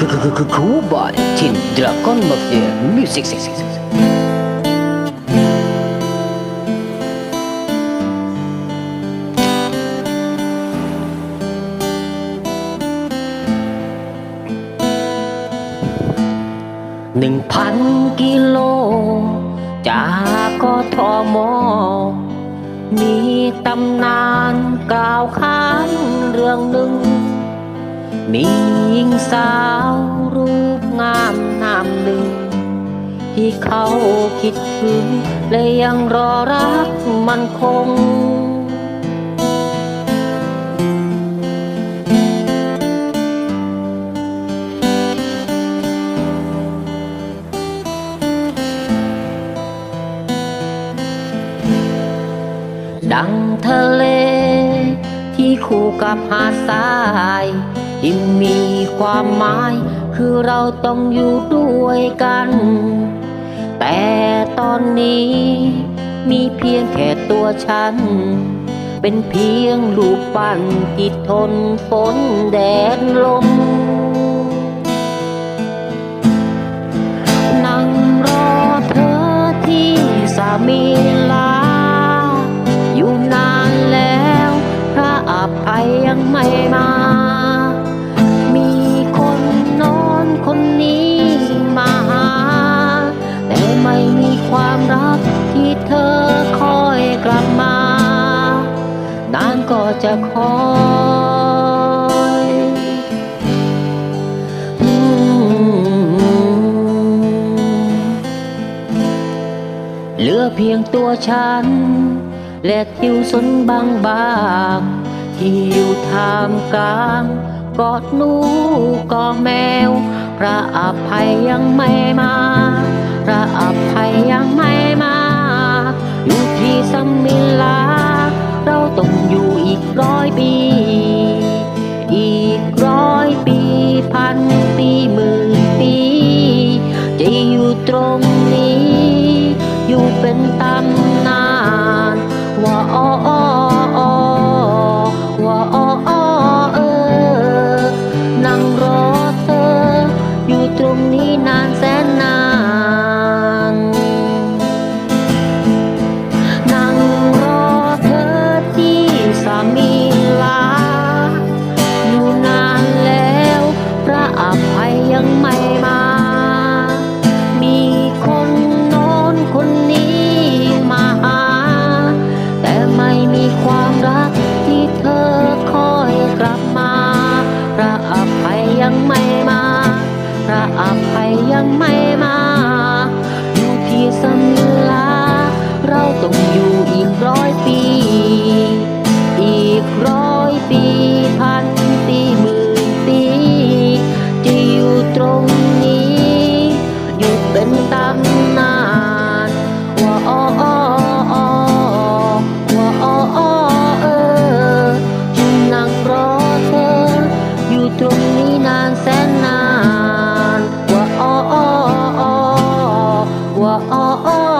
Cool Boy ที่ Dragon Mafia Music หนึ่งพันกิโล จากกทมมีตำนานกล่าวขานเรื่องหนึ่ง มีหญิงสาวรูปงามนามหนึ่ง ที่เขาคิดถึงและยังรอรักมันคง ดังทะเล ที่คู่กับหาดทรายที่มีความหมาย คือเราต้องอยู่ด้วยกัน แต่ตอนนี้ มีเพียงแค่ตัวฉัน เป็นเพียงรูปปั้นที่ทนฝนแดดลมนั่งรอเธอที่สามี เพียงตัวฉัน และทิวสนบางบางที่อยู่ท่ามกลางกอดหนูกอดแมว พระอภัยยังไม่มา พระอภัยยังไม่มา อยู่ที่สัมมิลา เราต้องอยู่อีกร้อยปี อีกร้อยปีพันปีหมื่นปี จะอยู่ตรงนี้ เป็นตำนาน มีความรักที่เธอคอยกลับมาระอภัยยังไม่มาระอภัยยังไม่มาอยู่ที่สัญลาเราต้องอยู่อีกร้อยปี อีกร้อยปีพันปีหมื่นปีจะอยู่ตรงนี้ อยู่เป็นตา 哦哦